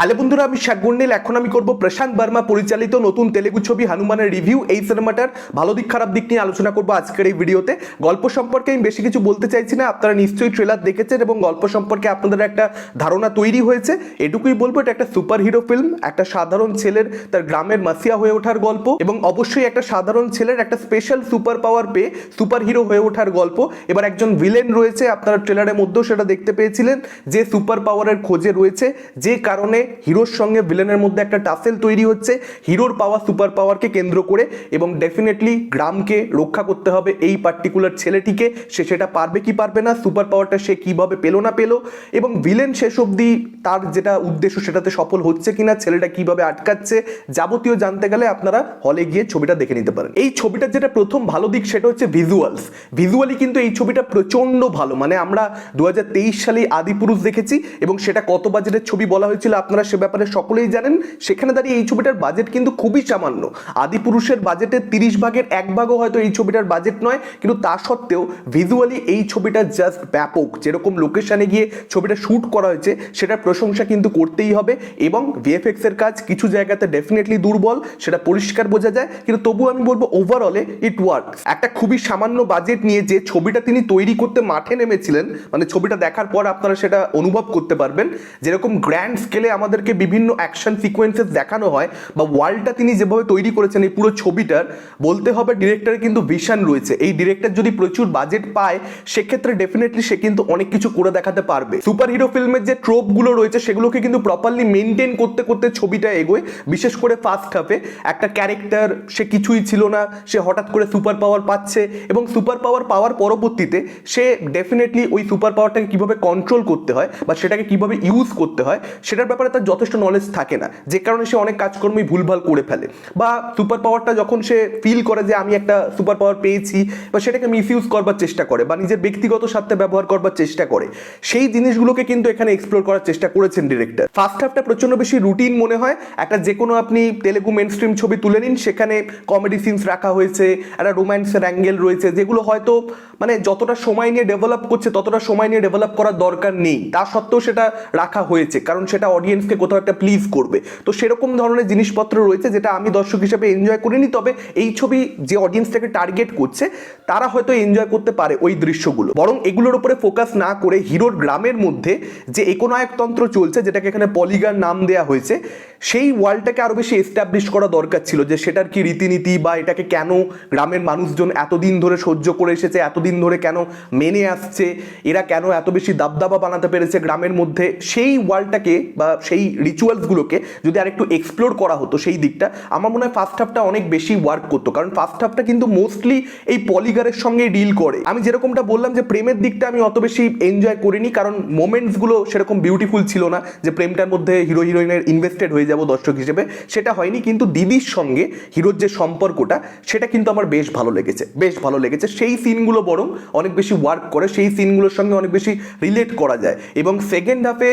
Hello বন্ধুরা, আমি শেখ গন্ডিল এখন আমি করব প্রশান্ত বর্মা পরিচালিত নতুন তেলেগু ছবি হনুমানের রিভিউ এই সিনেমাটার ভালো দিক, খারাপ দিক নিয়ে আলোচনা করব আজকের এই ভিডিওতে। গল্প সম্পর্কে আমি বেশি কিছু বলতে চাইছি না, আপনারা নিশ্চয়ই ট্রেলার দেখেছেন এবং গল্প সম্পর্কে আপনাদের একটা ধারণা তৈরি হয়েছে। এটুকুই বলব, এটা একটা সুপার হিরো ফিল্ম একটা সাধারণ ছেলের তার গ্রামের মাসিয়া হয়ে ওঠার গল্প এবং অবশ্যই একটা সাধারণ ছেলের একটা স্পেশাল সুপার পাওয়ার পেয়ে সুপার হিরো হয়ে ওঠার গল্প। এবার একজন ভিলেন রয়েছে, আপনারা ট্রেলারের মধ্যেও সেটা দেখতে পেয়েছিলেন, যে সুপার পাওয়ারের খোঁজে রয়েছে, যে কারণে হিরোর সঙ্গে ভিলেনের মধ্যে একটা টাসেল তৈরি হচ্ছে। হিরোর পাওয়া সুপার পাওয়ারকে কেন্দ্র করে এবং ডেফিনেটলি গ্রামকে রক্ষা করতে হবে এই পার্টিকুলার ছেলেটিকে। সে সেটা পারবে কি পারবে না সুপার পাওয়ারটা সে কীভাবে পেল না পেল এবং ভিলেন শেষ অবধি তার যেটা উদ্দেশ্য সেটাতে সফল হচ্ছে কিনা, ছেলেটা কীভাবে আটকাচ্ছে, যাবতীয় জানতে গেলে আপনারা হলে গিয়ে ছবিটা দেখে নিতে পারেন। এই ছবিটার যেটা প্রথম ভালো দিক সেটা হচ্ছে ভিজুয়ালস ভিজুয়ালি কিন্তু এই ছবিটা প্রচণ্ড ভালো। মানে আমরা দু হাজার তেইশ সালে আদিপুরুষ দেখেছি এবং সেটা কত বাজেটের ছবি বলা হয়েছিল আপনারা সে ব্যাপারে সকলেই জানেন, সেখানে দাঁড়িয়ে এই ছবিটার বাজেট কিন্তু খুবই সামান্য। আদিপুরুষের বাজেটের তিরিশ ভাগের এক ভাগও হয়তো এই ছবিটার বাজেট নয়, কিন্তু তা সত্ত্বেও ভিজুয়ালি এই ছবিটা জাস্ট ব্যাপক। যেরকম লোকেশনে গিয়ে ছবিটা শ্যুট করা হয়েছে, সেটার প্রশংসা কিন্তু করতেই হবে এবং ভিএফএক্স এর কাজ কিছু জায়গাতে ডেফিনেটলি দুর্বল, সেটা পরিষ্কার বোঝা যায়, কিন্তু তবু আমি বলব ওভারঅলে ইট ওয়ার্ক একটা খুবই সামান্য বাজেট নিয়ে যে ছবিটা তিনি তৈরি করতে মাঠে নেমেছিলেন মানে ছবিটা দেখার পর আপনারা সেটা অনুভব করতে পারবেন, যেরকম গ্র্যান্ড স্কেলে আমাদেরকে বিভিন্ন অ্যাকশন সিকোয়েন্সেস দেখানো হয় বা ওয়ার্ল্ডটা তিনি যেভাবে তৈরি করেছেন এই পুরো ছবিটার, বলতে হবে ডিরেক্টরের কিন্তু ভিশন রয়েছে। এই ডিরেক্টর যদি প্রচুর বাজেট পায়, সেক্ষেত্রে ডেফিনেটলি সে কিন্তু অনেক কিছু করে দেখাতে পারবে। সুপার হিরো ফিল্মের যে ট্রোপগুলো রয়েছে, সেগুলোকে কিন্তু প্রপারলি মেনটেন করতে করতে ছবিটা এগোয়, বিশেষ করে ফার্স্ট হাফে একটা ক্যারেক্টার সে কিছুই ছিল না, সে হঠাৎ করে সুপার পাওয়ার পাচ্ছে এবং সুপার পাওয়ার পাওয়ার পরবর্তীতে সে ডেফিনেটলি ওই সুপার পাওয়ারটাকে কীভাবে কন্ট্রোল করতে হয় বা সেটাকে কীভাবে ইউজ করতে হয়, সেটার ব্যাপারে যথেষ্ট নলেজ থাকে না। যে কারণে সে অনেক কাজকর্মই ভুলভাল করে ফেলে। বা সুপার পাওয়ারটা যখন সে ফিল করে যে আমি একটা সুপার পাওয়ার পেয়েছি, বা সেটাকে মিসইউজ করবার চেষ্টা করে, বা নিজের ব্যক্তিগত স্বার্থে ব্যবহার করবার চেষ্টা করে, সেই জিনিসগুলোকে কিন্তু এখানে এক্সপ্লোর করার চেষ্টা করেছেন ডিরেক্টর ফার্স্ট হাফটা প্রচণ্ড বেশি রুটিন মনে হয়। একটা যে কোনো আপনি তেলেগু মেন স্ট্রিম ছবি তুলে নিন, সেখানে কমেডি সিনস রাখা হয়েছে, একটা রোম্যান্সের অ্যাঙ্গেল রয়েছে, যেগুলো হয়তো মানে যতটা সময় নিয়ে ডেভেলপ করছে, ততটা সময় নিয়ে ডেভেলপ করার দরকার নেই। তা সত্ত্বেও সেটা রাখা হয়েছে, কারণ সেটা অডিয়েন্সকে কোথাও একটা প্লিজ করবে। তো সেরকম ধরনের জিনিসপত্র রয়েছে যেটা আমি দর্শক হিসেবে এনজয় করিনি, তবে এই ছবি যে অডিয়েন্সটাকে টার্গেট করছে, তারা হয়তো এনজয় করতে পারে ওই দৃশ্যগুলো। বরং এগুলোর উপরে ফোকাস না করে হিরোর গ্রামের মধ্যে যে একনায়কতন্ত্র চলছে, যেটাকে এখানে পলিগার নাম দেয়া হয়েছে সেই ওয়ার্ল্ডটাকে আরও বেশি এস্টাবলিশ করা দরকার ছিল যে সেটার কি রীতিনীতি বা এটাকে কেন গ্রামের মানুষজন এতদিন ধরে সহ্য করে এসেছে, এতদিন ধরে কেন মেনে আসছে, এরা কেন এত বেশি দাবদাবা বানাতে পেরেছে গ্রামের মধ্যে, সেই ওয়ার্ল্ডটাকে বা সেই রিচুয়ালসগুলোকে যদি আরেকটু এক্সপ্লোর করা হতো সেই দিকটা, আমার মনে হয় ফার্স্ট হাফটা অনেক বেশি ওয়ার্ক করতো। কারণ ফার্স্ট হাফটা কিন্তু মোস্টলি এই পলিগারের সঙ্গে ডিল করে। আমি যেরকমটা বললাম যে প্রেমের দিকটা আমি অত বেশি এনজয় করিনি, কারণ মোমেন্টসগুলো সেরকম বিউটিফুল ছিল না যে প্রেমটার মধ্যে হিরো হিরোইনের ইনভেস্টেড হয়ে যাব দর্শক হিসেবে। সেটা হয়নি, কিন্তু দিদির সঙ্গে হিরোর যে সম্পর্কটা, সেটা কিন্তু আমার বেশ ভালো লেগেছে, বেশ ভালো লেগেছে। সেই সিনগুলো বরং অনেক বেশি ওয়ার্ক করে, সেই সিনগুলোর সঙ্গে অনেক বেশি রিলেট করা যায়। এবং সেকেন্ড হাফে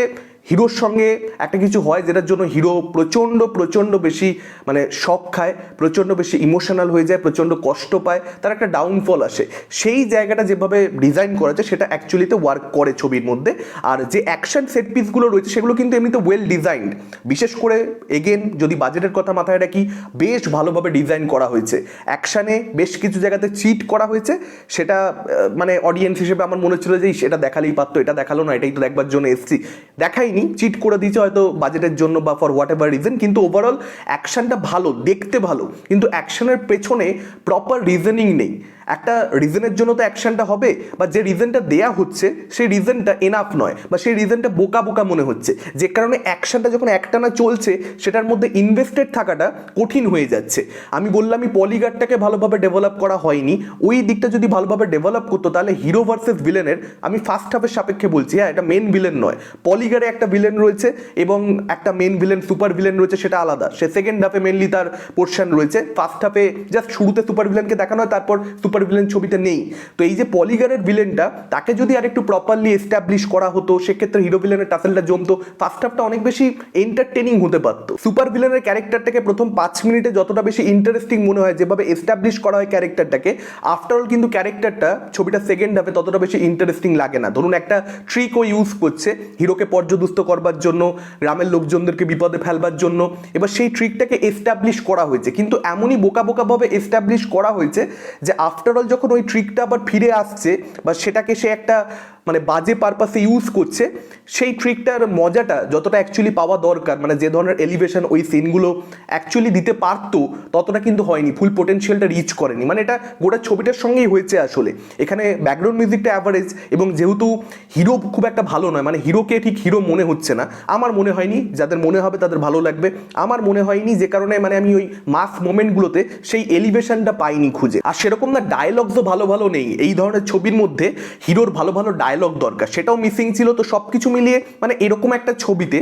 হিরোর সঙ্গে একটা কিছু হয় যেটার জন্য হিরো প্রচণ্ড প্রচণ্ড বেশি মানে শখ খায় প্রচণ্ড বেশি ইমোশনাল হয়ে যায় প্রচণ্ড কষ্ট পায় তার একটা ডাউনফল আসে। সেই জায়গাটা যেভাবে ডিজাইন করা যায় সেটা অ্যাকচুয়ালিতে ওয়ার্ক করে ছবির মধ্যে। আর যে অ্যাকশন সেট পিসগুলো রয়েছে সেগুলো কিন্তু এমনিতে ওয়েল ডিজাইনড বিশেষ করে এগেন যদি বাজেটের কথা মাথায় রাখি বেশ ভালোভাবে ডিজাইন করা হয়েছে। অ্যাকশানে বেশ কিছু জায়গাতে চিট করা হয়েছে। সেটা মানে অডিয়েন্স হিসেবে আমার মনে হচ্ছিল যে ইস, এটা দেখালেই পারতো এটা দেখাল না এটাই তো দেখবার জন্য এসছি। দেখাইনি চিট করে দিয়েছে হয়তো বাজেটের জন্য বা ফর হোয়াট এভার রিজন কিন্তু ওভারঅল অ্যাকশনটা ভালো, দেখতে ভালো। কিন্তু অ্যাকশানের পেছনে প্রপার রিজনিং নেই। একটা রিজনের জন্য তো অ্যাকশনটা হবে বা যে রিজনটা দেয়া হচ্ছে, সেই রিজনটা এনাফ নয়, বা সেই রিজনটা বোকা বোকা মনে হচ্ছে। যে কারণে অ্যাকশনটা যখন একটানা চলছে, সেটার মধ্যে ইনভেস্টেড থাকাটা কঠিন হয়ে যাচ্ছে। আমি বললামই পলিগারটাকে ভালোভাবে ডেভেলপ করা হয়নি। ওই দিকটা যদি ভালোভাবে ডেভেলপ করতো, তাহলে হিরো ভার্সেস ভিলেনের আমি ফার্স্ট হাফের সাপেক্ষে বলছি হ্যাঁ এটা মেন ভিলেন নয়। পলিগারে একটা ভিলেন রয়েছে, এবং একটা মেন ভিলেন সুপার ভিলেন রয়েছে, সেটা আলাদা। সে সেকেন্ড হাফে মেনলি তার পোর্শন রয়েছে। ফার্স্ট হাফে জাস্ট শুরুতে সুপার ভিলেনকে দেখানো হয়, তারপর সুপার সুপার ভিলেন ছবিতে নেই। তো এই যে পলিগারের ভিলেনটা তাকে যদি আর একটু প্রপারলি এস্টাবলিশ করা হতো, সেক্ষেত্রে হিরো ভিলেনের টাসেলটা জমতো। ফার্স্ট হাফটা অনেক বেশি এন্টারটেনিং হতে পারতো। সুপার ভিলেনের ক্যারেক্টারটাকে প্রথম পাঁচ মিনিটে যতটা বেশি ইন্টারেস্টিং মনে হয়, যেভাবে এস্টাবলিশ করা হয় ক্যারেক্টারটাকে আফটার অল কিন্তু ক্যারেক্টারটা ছবিটা সেকেন্ড হাফে ততটা বেশি ইন্টারেস্টিং লাগে না। ধরুন একটা ট্রিকও ইউজ করছে হিরোকে পর্যদুস্ত করবার জন্য, গ্রামের লোকজনদেরকে বিপদে ফেলবার জন্য। এবার সেই ট্রিকটাকে এস্টাবলিশ করা হয়েছে। কিন্তু এমনই বোকা বোকাভাবে এস্টাবলিশ করা হয়েছে যে আফটার অল যখন ওই ট্রিকটা আবার ফিরে আসছে বা সেটাকে সে একটা মানে বাজে পারপাসে ইউজ করছে, সেই ট্রিকটার মজাটা যতটা অ্যাকচুয়ালি পাওয়া দরকার মানে যে ধরনের এলিভেশন ওই সিনগুলো অ্যাকচুয়ালি দিতে পারতো, ততটা কিন্তু হয়নি ফুল পোটেনশিয়ালটা রিচ করেনি। মানে এটা গোটা ছবিটার সঙ্গেই হয়েছে আসলে। এখানে ব্যাকগ্রাউন্ড মিউজিকটা অ্যাভারেজ এবং যেহেতু হিরো খুব একটা ভালো নয় মানে হিরোকে ঠিক হিরো মনে হচ্ছে না। আমার মনে হয়নি, যাদের মনে হবে তাদের ভালো লাগবে। আমার মনে হয়নি যে কারণে মানে আমি ওই মাস মোমেন্টগুলোতে সেই এলিভেশনটা পাইনি খুঁজে। আর সেরকম না ডায়লগসও ভালো ভালো নেই। এই ধরনের ছবির মধ্যে হিরোর ভালো ভালো ডায়লগ দরকার। সেটাও মিসিং ছিল, তো সব কিছু মিলিয়ে মানে এরকম একটা ছবিতে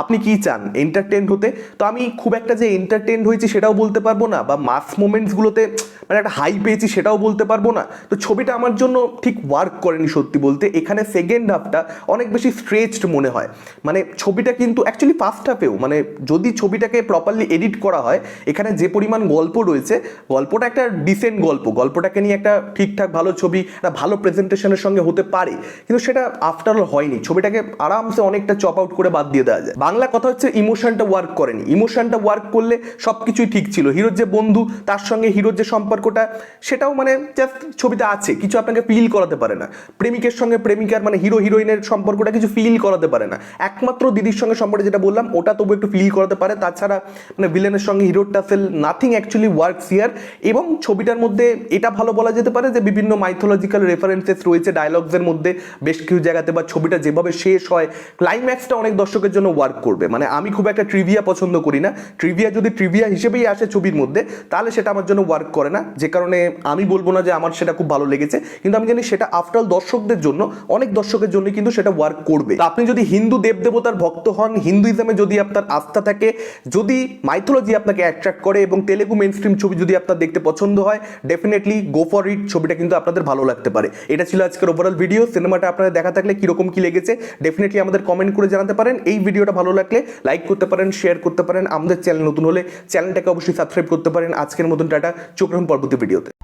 আপনি কি চান? এন্টারটেন হতে? তো আমি খুব একটা যে এন্টারটেন হয়েছি সেটাও বলতে পারব না, বা মাস মোমেন্টসগুলোতে মানে একটা হাই পেয়েছি সেটাও বলতে পারব না। তো ছবিটা আমার জন্য ঠিক ওয়ার্ক করেনি সত্যি বলতে। এখানে সেকেন্ড হাফটা অনেক বেশি স্ট্রেচড মনে হয়। মানে ছবিটা কিন্তু অ্যাকচুয়ালি ফার্স্ট হাফেও মানে যদি ছবিটাকে প্রপারলি এডিট করা হয়, এখানে যে পরিমাণ গল্প রয়েছে, গল্পটা একটা ডিসেন্ট গল্প, গল্পটাকে নিয়ে একটা ঠিকঠাক ভালো ছবি, একটা ভালো প্রেজেন্টেশনের সঙ্গে হতে পারে। কিন্তু সেটা আফটার অল হয়নি। ছবিটাকে আরামসে অনেকটা চপ আউট করে বাদ দিয়ে দেওয়া যায়। বাংলা কথা হচ্ছে ইমোশনটা ওয়ার্ক করেনি। ইমোশনটা ওয়ার্ক করলে সব কিছুই ঠিক ছিল। হিরোর যে বন্ধু, তার সঙ্গে হিরোর যে সম্পর্কটা, সেটাও মানে জাস্ট ছবিতে আছে। কিছু আপনাকে ফিল করাতে পারে না। প্রেমিকের সঙ্গে প্রেমিকার মানে হিরো হিরোইনের সম্পর্কটা কিছু ফিল করাতে পারে না। একমাত্র দিদির সঙ্গে সম্পর্কে যেটা বললাম, ওটা তবু একটু ফিল করাতে পারে। তাছাড়া মানে ভিলেনের সঙ্গে হিরোর tussle nothing actually works here এবং ছবিটার মধ্যে এটা ভালো বলা যেতে পারে যে বিভিন্ন মাইথোলজিক্যাল রেফারেন্সেস রয়েছে ডায়লগসের মধ্যে বেশ কিছু জায়গাতে বা ছবিটা যেভাবে শেষ হয় ক্লাইম্যাক্সটা অনেক দর্শকের জন্য ওয়ার্ক করবে। মানে আমি খুব একটা ট্রিভিয়া পছন্দ করি না। ট্রিভিয়া যদি ট্রিভিয়া হিসেবেই আসে ছবির মধ্যে, তাহলে সেটা আমার জন্য ওয়ার্ক করে না। যে কারণে আমি বলব না যে আমার সেটা খুব ভালো লেগেছে, কিন্তু আমি জানি সেটা আফটার দর্শকদের জন্য, অনেক দর্শকের জন্য কিন্তু সেটা ওয়ার্ক করবে। আপনি যদি হিন্দু দেবদেবতার ভক্ত হন, হিন্দুইজমে যদি আপনার আস্থা থাকে, যদি মাইথোলজি আপনাকে অ্যাট্রাক্ট করে এবং তেলেগু মেন স্ট্রিম ছবি যদি আপনার দেখতে পছন্দ হয় ডেফিনেটলি গো ফর ইট ছবিটা কিন্তু আপনাদের ভালো লাগতে পারে। এটা ছিল আজকের ওভারঅল ভিডিও সিনেমাটা আপনাদের দেখা থাকলে কীরকম কী লেগেছে ডেফিনেটলি আমাদের কমেন্ট করে জানাতে পারেন। এই ভিডিওটা ভালো লাগলে লাইক করতে পারেন শেয়ার করতে পারেন। আমাদের চ্যানেল নতুন হলে চ্যানেলটাকে অবশ্যই সাবস্ক্রাইব করতে পারেন। আজকের মতন টাটা। চোখ রাখুন পরবর্তী ভিডিওতে